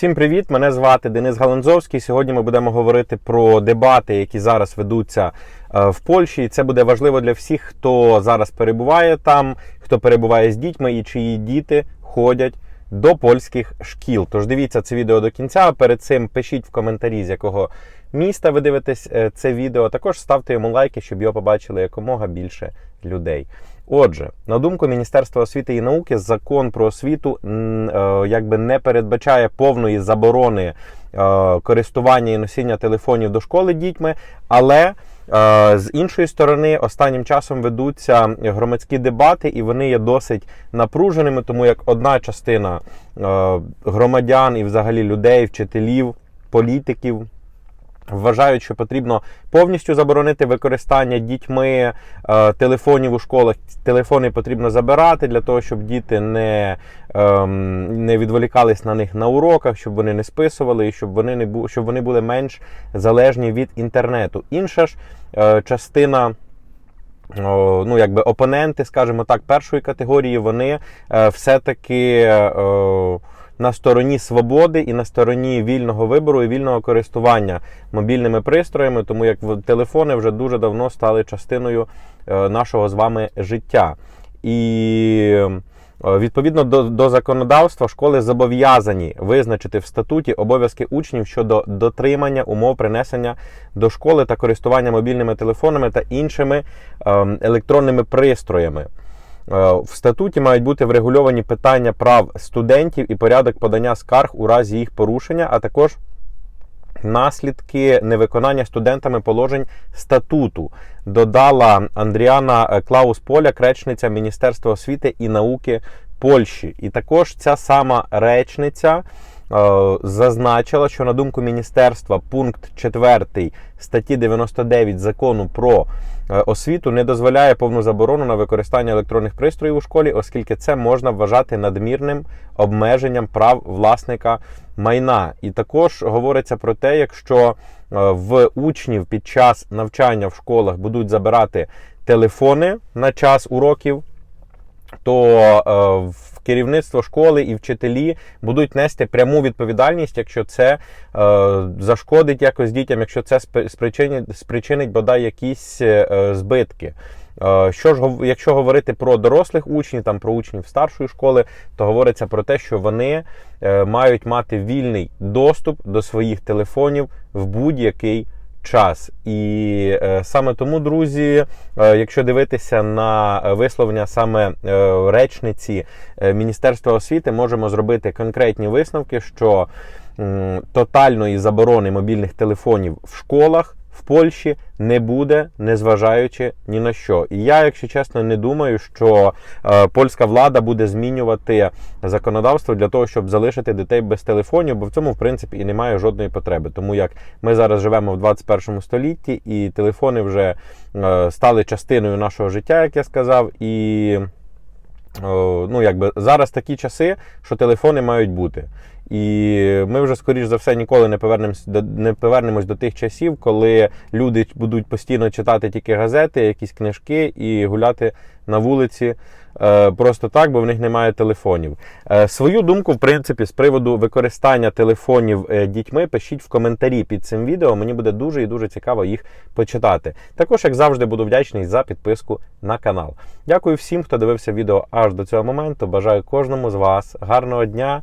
Всім привіт! Мене звати Денис Галанзовський. Сьогодні ми будемо говорити про дебати, які зараз ведуться е, в Польщі. І це буде важливо для всіх, хто зараз перебуває там, хто перебуває з дітьми і чиї діти ходять до польських шкіл. Тож дивіться це відео до кінця. Перед цим пишіть в коментарі, з якого міста ви дивитесь е, це відео. Також ставте йому лайки, щоб його побачили якомога більше людей. Отже, на думку Міністерства освіти і науки, закон про освіту е, якби не передбачає повної заборони е, користування і носіння телефонів до школи дітьми, але з іншої сторони, останнім часом ведуться громадські дебати, і вони є досить напруженими, тому як одна частина е, громадян і взагалі людей, вчителів, політиків. Вважають, що потрібно повністю заборонити використання дітьми е, телефонів у школах. Телефони потрібно забирати для того, щоб діти не ем, не відволікались на них на уроках, щоб вони не списували, і щоб вони не бу, щоб вони були менш залежні від інтернету. Інша ж е, частина. Ну, якби опоненти, скажімо так, першої категорії, вони е, все-таки е, на стороні свободи і на стороні вільного вибору і вільного користування мобільними пристроями, тому як телефони вже дуже давно стали частиною е, нашого з вами життя. І е, відповідно до, до законодавства школи зобов'язані визначити в статуті обов'язки учнів щодо дотримання умов принесення до школи та користування мобільними телефонами та іншими ем, електронними пристроями. Е, В статуті мають бути врегульовані питання прав студентів і порядок подання скарг у разі їх порушення, а також наслідки невиконання студентами положень статуту. Додала Андріана е, Клаус Поляк, речниця Міністерства освіти і науки Польщі. І також ця сама речниця. Е, Зазначила, що на думку міністерства пункт 4 статті 99 закону про е, освіту не дозволяє повну заборону на використання електронних пристроїв у школі, оскільки це можна вважати надмірним обмеженням прав власника майна. І також говориться про те, якщо е, в учнів під час навчання в школах будуть забирати телефони на час уроків, то е, в керівництво школи і вчителі будуть нести пряму відповідальність, якщо це е, зашкодить якось дітям, якщо це спри- спричинить, спричинить бодай якісь е, збитки. Що ж, якщо говорити про дорослих учнів, там про учнів старшої школи, то говориться про те, що вони мають мати вільний доступ до своїх телефонів в будь-який час. І е, саме тому, друзі, е, якщо дивитися на висловлення саме е, речниці е, Міністерства освіти, можемо зробити конкретні висновки, що тотальної заборони мобільних телефонів в школах. В Польщі не буде, незважаючи ні на що. І я, якщо чесно, не думаю, що е, польська влада буде змінювати законодавство для того, щоб залишити дітей без телефонів, бо в цьому, в принципі, і немає жодної потреби. Тому як ми зараз живемо в 21 столітті, і телефони вже е, стали частиною нашого життя, як я сказав, і ну, якби зараз такі часи, що телефони мають бути. І ми вже, скоріш за все, ніколи не повернемось до не повернемось до тих часів, коли люди будуть постійно читати тільки газети, якісь книжки і гуляти на вулиці е, просто так, бо в них немає телефонів. Е, свою думку, в принципі, з приводу використання телефонів е, дітьми, пишіть в коментарі під цим відео. Мені буде дуже і дуже цікаво їх почитати. Також, як завжди, буду вдячний за підписку на канал. Дякую всім, хто дивився відео аж до цього моменту. Бажаю кожному з вас гарного дня